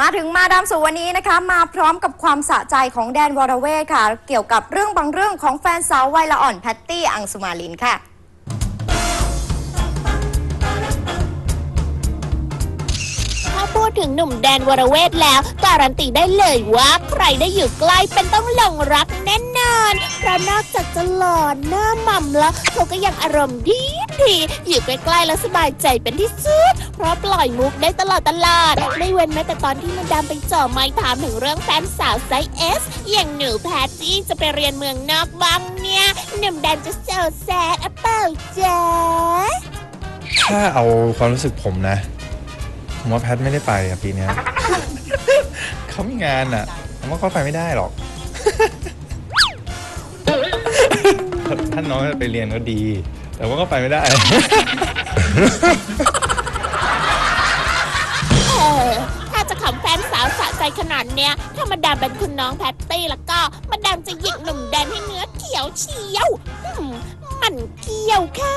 มาถึงมาดามสุวันนี้นะคะ มาพร้อมกับความสะใจของแดนวรเวทค่ะ เกี่ยวกับเรื่องบางเรื่องของแฟนสาววัยละอ่อนแพตตี้อังสุมาลินค่ะถ้าพูดถึงหนุ่มแดนวรเวทแล้ว การันตีได้เลยว่าใครได้อยู่ใกล้เป็นต้องหลงรักแน่นอนเพราะนอกจากจะหล่อหน้าหม่ำแล้วเขาก็ยังอารมณ์ดี ดีอยู่ใกล้ๆแล้วสบายใจเป็นที่สุด เพราะปล่อยมุกได้ตลอดตลอด ไม่เว้นแม้แต่ตอนที่มาดามไปจ่อไม้ถามถึงเรื่องแฟนสาวไซส์เอสอย่างหนูแพทตี้จะไปเรียนเมืองนอกบ้างเนี่ยหนุ่มแดนจะเซลแซดเปล่าจ๊ะถ้าเอาความรู้สึกผมนะผมว่าแพทไม่ได้ไปอะปีเนี้ยเขามีงานอะผมว่าเขาไปไม่ได้หรอกท่านน้องจะไปเรียนก็ดี แต่ว่าก็ไปไม่ได้เออถ้าจะขำแฟนสาวสะใจขนาดเนี้ย ถ้ามาดามเป็นคุณน้องแพตตี้แล้วก็มาดามจะหยิกหนุ่มแดนให้เนื้อเขียวเฉียวอืมมันเกี่ยวค่ะ